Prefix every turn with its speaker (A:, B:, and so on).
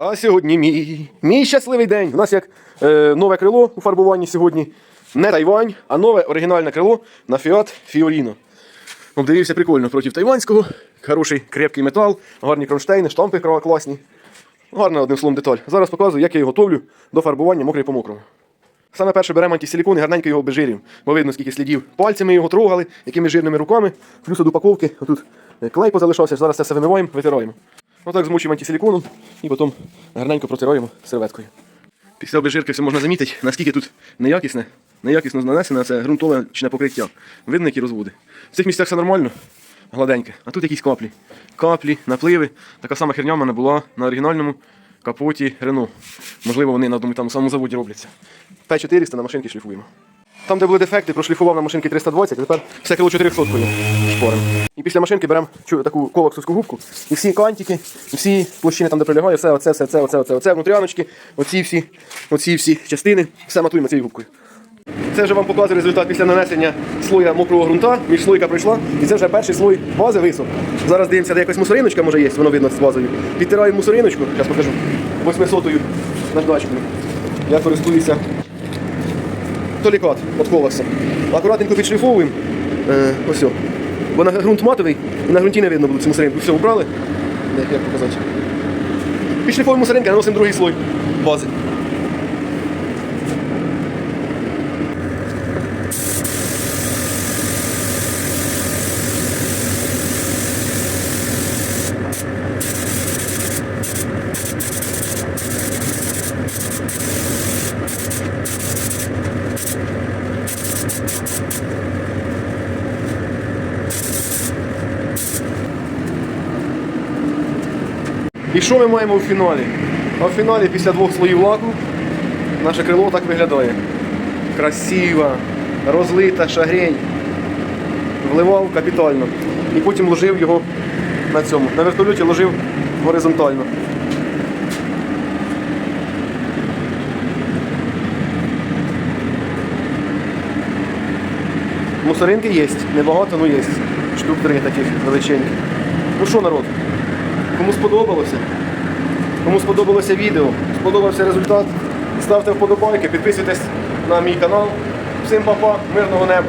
A: А сьогодні мій, мій щасливий день. У нас як е, нове крило у фарбуванні сьогодні. Не Тайвань, а нове оригінальне крило на Fiat Fiorino. Обдивився прикольно проти тайванського. Хороший крепкий метал, гарні кронштейни, штампи класні. Гарна одним словом деталь. Зараз показую, як я його готовлю до фарбування мокрий по мокрому. Саме перше беремо антисилікон і гарненько його обезжирюємо, бо видно, скільки слідів. Пальцями його трогали, якими жирними руками, плюс до упаковки. Отут е, клей позалишався, зараз це все вимиваємо, витираємо. Отак змучуємо антисиліконом і потім гарненько протираємо серветкою. Після обезжирки все можна замітити, наскільки тут неякісне, неякісно нанесене це ґрунтовочне покриття. Видно, які розводи. В цих місцях все нормально, гладеньке, а тут якісь каплі. Каплі, напливи. Така сама херня в мене була на оригінальному капоті Рено. Можливо, вони на одному там самому заводі робляться. П400 на машинки шліфуємо. Там, де були дефекти, прошліфував на машинки 320, а тепер все кіло 400 шпорим. І після машинки беремо таку коваксовську губку, і всі кантики, і всі площини там, де прилягає, все, оце, все, це, оце, оце, оце, внутряночки, оці всі, оці всі частини, все матуємо цією губкою. Це вже вам показує результат після нанесення слоя мокрого ґрунта, міжслойка пройшла, і це вже перший слой бази висох. Зараз дивимося, де якась мусориночка може є, воно видно з базою. Підтираємо мусориночку, зараз покажу, 800-ю наждачкою. Я користуюся толікат від колоса. Акуратненько підшліфовуємо. Е, ось. о. Бо на ґрунт матовий і на ґрунті не видно буде цю мусоринку. Все, убрали. Як показати? Підшліфовуємо мусоринки, наносимо другий слой бази. І що ми маємо в фіналі? А в фіналі після двох слоїв лаку наше крило так виглядає. Красива, розлита шагрень. Вливав капітально. І потім ложив його на цьому. На вертольоті ложив горизонтально. Мусоринки є, небагато, але є. Штук три таких величеньких. Ну що, народ? Кому сподобалося? Кому сподобалося відео, сподобався результат, ставте вподобайки, підписуйтесь на мій канал. Всім па-па, мирного неба!